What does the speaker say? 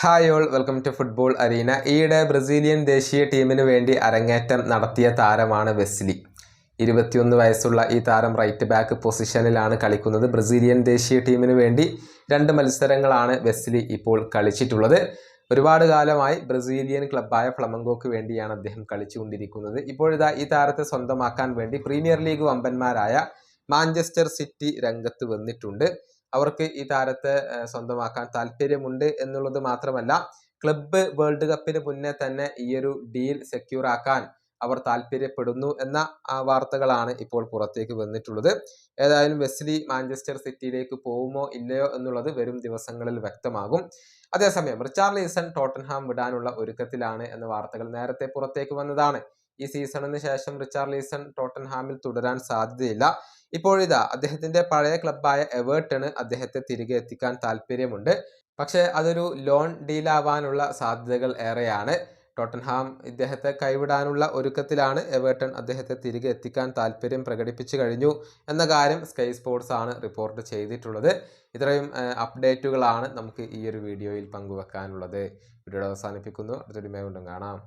Hi all welcome to football arena ഈയിടെ Brazilian ദേശീയ ടീമിന് വേണ്ടി അരങ്ങേറ്റം നടത്തിയ താരമാണ് വെസ്ലി. ഇരുപത്തിയൊന്ന് വയസ്സുള്ള ഈ താരം റൈറ്റ് ബാക്ക് പൊസിഷനിലാണ് കളിക്കുന്നത്. ബ്രസീലിയൻ ദേശീയ ടീമിന് വേണ്ടി രണ്ട് മത്സരങ്ങളാണ് വെസ്ലി ഇപ്പോൾ കളിച്ചിട്ടുള്ളത്. ഒരുപാട് കാലമായി ബ്രസീലിയൻ ക്ലബ്ബായ ഫ്ലമങ്കോക്ക് വേണ്ടിയാണ് അദ്ദേഹം കളിച്ചുകൊണ്ടിരിക്കുന്നത്. ഇപ്പോഴിതാ ഈ താരത്തെ സ്വന്തമാക്കാൻ വേണ്ടി പ്രീമിയർ ലീഗ് വമ്പന്മാരായ മാഞ്ചസ്റ്റർ സിറ്റി രംഗത്ത് വന്നിട്ടുണ്ട്. അവർക്ക് ഈ താരത്തെ സ്വന്തമാക്കാൻ താല്പര്യമുണ്ട് എന്നുള്ളത് മാത്രമല്ല ക്ലബ്ബ് വേൾഡ് കപ്പിന് മുന്നേ തന്നെ ഈ ഒരു ഡീൽ സെക്യൂർ ആക്കാൻ അവർ താല്പര്യപ്പെടുന്നു എന്ന വാർത്തകളാണ് ഇപ്പോൾ പുറത്തേക്ക് വന്നിട്ടുള്ളത്. ഏതായാലും വെസ്ലി മാഞ്ചസ്റ്റർ സിറ്റിയിലേക്ക് പോകുമോ ഇല്ലയോ എന്നുള്ളത് വരും ദിവസങ്ങളിൽ വ്യക്തമാകും. അതേസമയം റിച്ചാർഡ് ലീസൺ ടോട്ടൻഹാം വിടാനുള്ള ഒരുക്കത്തിലാണ് എന്ന വാർത്തകൾ നേരത്തെ പുറത്തേക്ക് വന്നതാണ്. ഈ സീസണിന് ശേഷം റിച്ചാർഡ് റിച്ചാർലീസൺ ടോട്ടൻഹാമിൽ തുടരാൻ സാധ്യതയില്ല. ഇപ്പോഴിതാ അദ്ദേഹത്തിന്റെ പഴയ ക്ലബായ എവേർട്ടണ് അദ്ദേഹത്തെ തിരികെ എത്തിക്കാൻ താല്പര്യമുണ്ട്. പക്ഷേ അതൊരു ലോൺ ഡീലാവാനുള്ള സാധ്യതകൾ ഏറെയാണ്. ടോട്ടൻഹാം ഇദ്ദേഹത്തെ കൈവിടാനുള്ള ഒരുക്കത്തിലാണ് എവേർട്ടൺ അദ്ദേഹത്തെ തിരികെ എത്തിക്കാൻ താല്പര്യം പ്രകടിപ്പിച്ചു കഴിഞ്ഞു എന്ന കാര്യം സ്കൈ സ്പോർട്സ് ആണ് റിപ്പോർട്ട് ചെയ്തിട്ടുള്ളത്. ഇത്രയും അപ്ഡേറ്റുകളാണ് നമുക്ക് ഈ ഒരു വീഡിയോയിൽ പങ്കുവെക്കാനുള്ളത്. വീഡിയോ അവസാനിപ്പിക്കുന്നു. അടുത്തൊരു മേ കൊണ്ടും കാണാം.